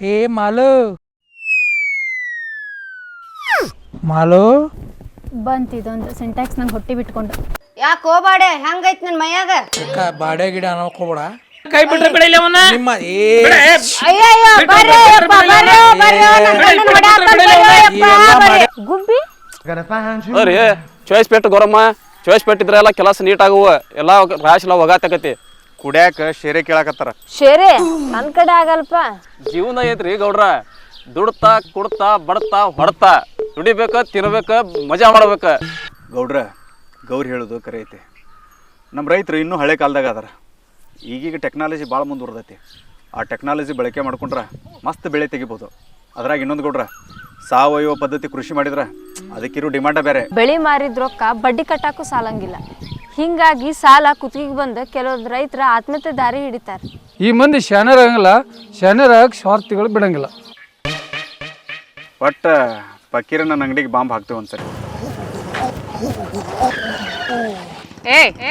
ಮಾಲು ಮಾಲು ಬಂತ ಇದೊಂದು ಸಿಂಟ್ಯಾಕ್ಸ್ ನಂಗೆ ಹೊಟ್ಟಿ ಬಿಟ್ಕೊಂಡು. ಯಾಕೆ ಹೋಗ್ಬಾಡೆ ಹೆಂಗೈತ್ ನನ್ನ ಮೈಯಾಗ? ಅಕ್ಕ ಬಾಡೆ ಗಿಡ ಅನ್ನೋಕೋಬೇಡ ಕೈ ಬಿಟ್ರೆ ಬಿಡಿಲ್ಲ ಅವನ ನಿಮ್ಮ ಏ ಅಯ್ಯಯ್ಯೋ ಬರ್ರಿ ಅಪ್ಪ, ಬರ್ರಿ, ಬರ್ರಿ, ನನ್ ಗಂಡನ್ ಹೊಡ್ಯಾಕ ಬರ್ರಿ ಅಪ್ಪ, ಬರ್ರಿ. ಗುಬ್ಬಿ? ಅರಿ ಚಾಯ್ಸ್ ಪೆಟ್ಟು ಗೌರಮ್ಮ ಚಾಯ್ಸ್ ಪೆಟ್ಟಿದ್ರೆ ಎಲ್ಲ ಕೆಲಸ ನೀಟ್ ಆಗುವ ಎಲ್ಲ ರಾಶಿ ಎಲ್ಲ ಒಗಾತಕತಿ. ಕುಡ್ಯಾಕ ಶೇರೆ ಕೇಳಾಕತ್ತಾರ. ಶೇರೆ? ನನ್ ಕಡೆ ಆಗಲ್ಪ. ಜೀವನ ಐತ್ರಿ ಗೌಡ್ರ. ದುಡ್ತಾ ಕುಡ್ತಾ ಬಡ್ತಾ ಹೊಡ್ತಾ. ದುಡಿಬೇಕ ತಿನ್ಬೇಕ ಮಜಾ ಮಾಡ್ಬೇಕ. ಗೌಡ್ರ ಗೌರಿ ಹೇಳೋದು ಕರೆ ಐತಿ. ನಮ್ಮ ರೈತರು ಇನ್ನೂ ಹಳೆ ಕಾಲದಾಗ ಅದಾರ. ಈಗೀಗ ಟೆಕ್ನಾಲಜಿ ಭಾಳ ಮುಂದುವರ್ದೈತಿ. ಆ ಟೆಕ್ನಾಲಜಿ ಬಳಕೆ ಮಾಡ್ಕೊಂಡ್ರೆ ಮಸ್ತ್ ಬೆಳೆ ತೆಗಿಬೋದು. ಅದ್ರಾಗ ಇನ್ನೊಂದು ಗೌಡ್ರ ಸಾವಯವ ಪದ್ಧತಿ ಕೃಷಿ ಮಾಡಿದ್ರೆ ಅದಕ್ಕಿರೋ ಡಿಮಾಂಡ ಬೇರೆ. ಬೆಳಿ ಮಾರಿದ ರೊಕ್ಕ ಬಡ್ಡಿ ಕಟ್ಟಾಕು ಸಾಲಂಗಿಲ್ಲ. ಹಿಂಗಾಗಿ ಸಾಲ ಕುತ್ತಿಗೆ ಬಂದು ಕೆಲವೊಂದು ರೈತರ ಆತ್ಮಹತ್ಯೆ ದಾರಿ ಹಿಡಿತಾರೆ. ಈ ಮಂದಿ ಶಾನರಾಗಲ್ಲ ಶಾನ್ಯರಾಗ ಸ್ವಾರ್ಥಿಗಳು ಬಿಡಂಗಿಲ್ಲ. ಒಟ್ಟು ಪಕ್ಕೀರ ನನ್ನ ಅಂಗಡಿಗೆ ಬಾಂಬ್ ಹಾಕ್ತೇವೆ ಒಂದ್ಸರಿ. ಏ